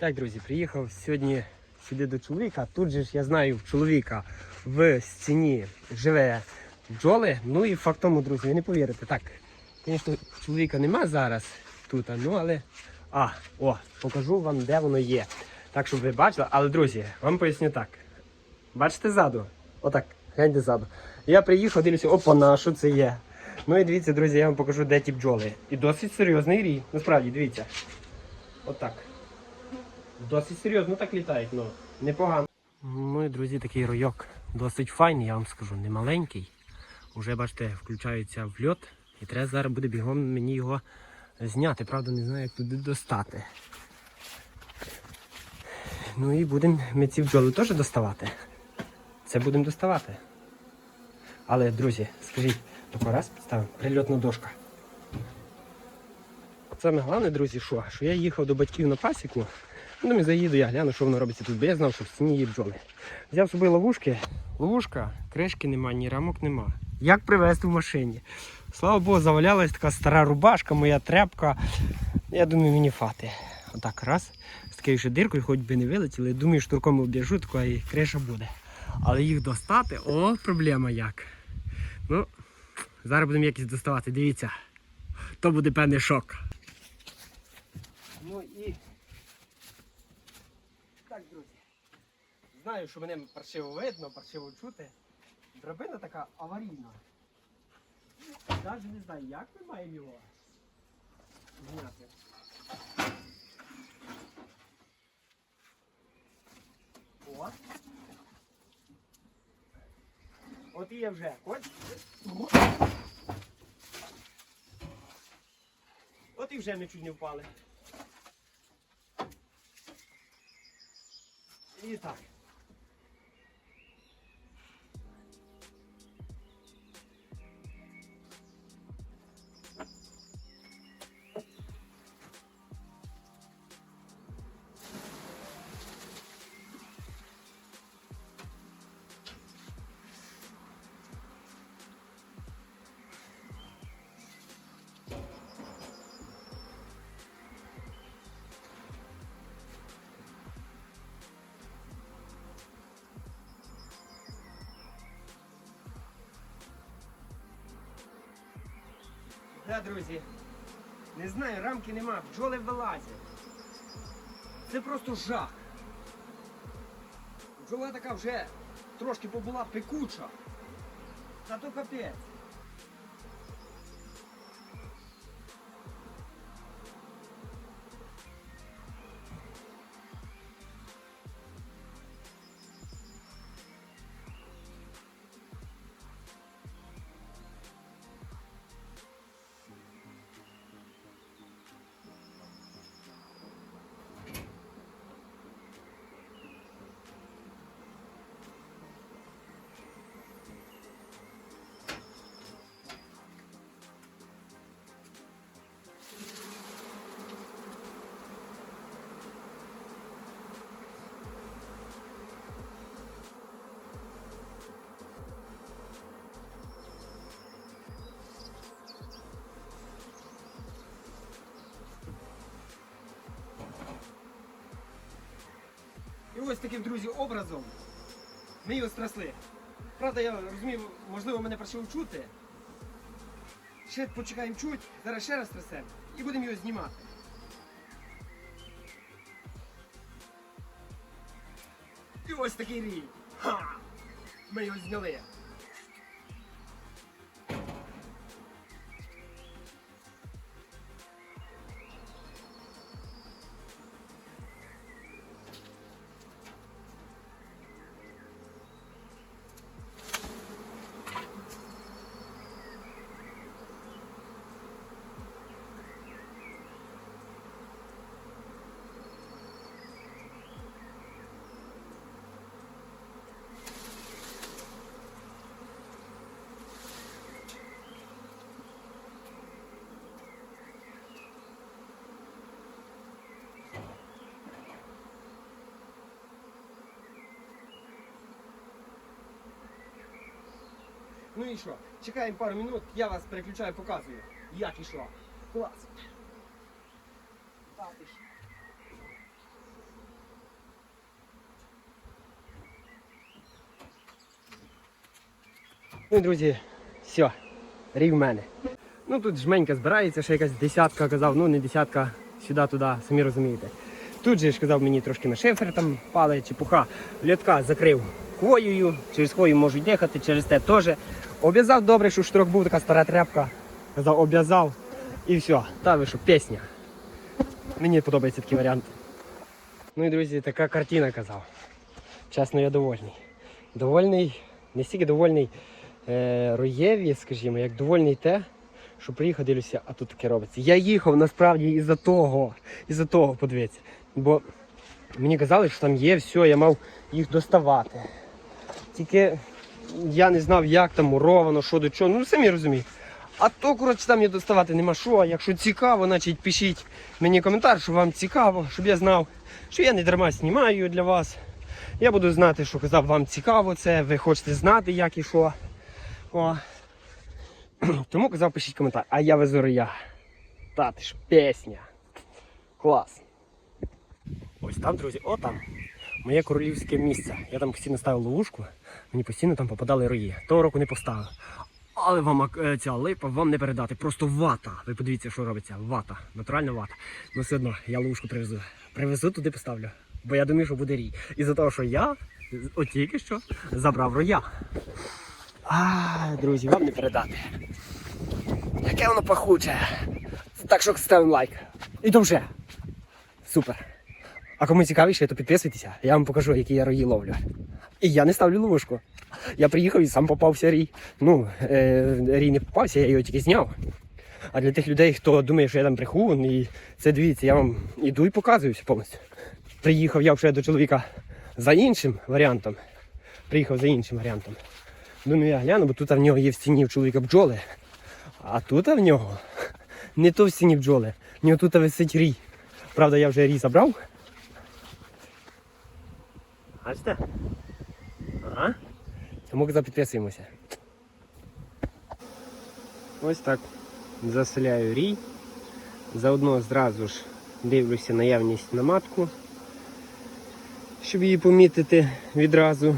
Так, друзі, приїхав сьогодні сюди до чоловіка. Тут же ж я знаю, в чоловіка в стіні живе бджоли. Ну і факт тому, друзі, ви не повірите. Так, звісно, чоловіка нема зараз тут, ну але. А, о, покажу вам, де воно є. Так, щоб ви бачили. Але, друзі, вам поясню так. Бачите ззаду? Отак, гляньте ззаду. Я приїхав, дивлюся, опа, на що це є. Ну і дивіться, друзі, я вам покажу, де ті бджоли. І досить серйозний рій. Насправді, дивіться. Отак. Досить серйозно так літають, ну, непогано. Ну і друзі, такий ройок досить файний, я вам скажу, не маленький. Уже бачите, включається в льот. І треба зараз буде бігом мені його зняти. Правда, не знаю, як туди достати. Ну і будемо ми ці бджоли теж доставати. Це будемо доставати. Але, друзі, скажіть, тако раз підставимо, прильотна дошка. Саме головне, друзі, що? Що я їхав до батьків на пасіку. Ну, і заїду, я гляну, що воно робиться тут, бо я знав, що в стіні є бджоли. Взяв собі ловушки. Ловушка, кришки нема, ні рамок нема. Як привезти в машині? Слава Богу, завалялась така стара рубашка, моя тряпка. Я думаю, мені фати. Отак раз. З такою ще диркою, хоч би не вилетіли. Думаю, штурком об'яжу, така і криша буде. Але їх достати, о, проблема як. Ну, зараз будемо якісь доставати, дивіться. То буде певний шок. Ну і так, друзі. Знаю, що мене паршиво видно, паршиво чути. Драбина така аварійна. Навіть не знаю, як ми маємо його зняти. От. От і є вже. Ось. От і вже ми чуть не впали. І так. Да, друзі. Не знаю, рамки нема, бджоли вилазять. Це просто жах. Бджола така вже трошки побула пекуча. Та то капець. Ось таким, друзі, образом ми його страсли. Правда, я розумію, можливо, мене прийшов чути. Ще почекаємо чуть, зараз ще раз трясемо і будемо його знімати. І ось такий рій. Ха! Ми його зняли. Ну і що? Чекаємо пару минут, я вас переключаю, показую. Як ішла. Клас. Ну, друзі, все, рів мене. Ну тут жменька збирається, ще якась десятка казав, ну не десятка сюди-туди, самі розумієте. Тут же ж казав мені трошки на шифер там пали, чи пуха, льотка закрив хвоєю, через хвою можуть дихати, через те теж. Обв'язав добре, що штрок був така стара тряпка. Казав, обв'язав і все. Та ви що, пісня. Мені подобається такий варіант. Ну і друзі, така картина казав. Чесно, я довольний. Довольний, не стільки довольний е, роєві, скажімо, як довольний те, що приїхав, дивлюся, а тут таке робиться. Я їхав насправді із-за того, із-за того, подивіться. Бо мені казали, що там є все, я мав їх доставати. Тільки я не знав, як там муровано, що до чого. Ну самі розумієте. А то, коротше, там я доставати нема що. Якщо цікаво, значить пишіть мені коментар, що вам цікаво, щоб я знав, що я не дарма знімаю для вас. Я буду знати, що казав, вам цікаво це, ви хочете знати, як і що. О. Тому казав, пишіть коментар. А я везу роя. Та ти ж пісня. Клас. Ось там, друзі, о там. Моє королівське місце. Я там постійно ставив ловушку, мені постійно там попадали рої. Того року не поставив. Але вам е, ця липа вам не передати. Просто вата. Ви подивіться, що робиться. Вата. Натуральна вата. Ну все одно, я ловушку привезу. Привезу туди поставлю. Бо я думаю, що буде рій. І за того, що я от тільки що забрав роя. А, друзі, вам не передати. Яке воно пахуче. Так що ставимо лайк. І вже. Супер. А кому цікавіше, то підписуйтеся, я вам покажу, які я рої ловлю. І я не ставлю ловушку. Я приїхав і сам попався рій. Ну, е, рій не попався, я його тільки зняв. А для тих людей, хто думає, що я там брехун, і це дивіться, я вам іду і показуюся повністю. Приїхав я вже до чоловіка за іншим варіантом. Приїхав за іншим варіантом. Думаю, я гляну, бо тут в нього є в стіні в чоловіка бджоли. А тут в нього не то в стіні бджоли. В нього тут висить рій. Правда, я вже рій забрав. Бачите? Ага. Тому казав, підписуємося. Ось так. Заселяю рій. Заодно зразу ж дивлюся наявність на матку, щоб її помітити відразу.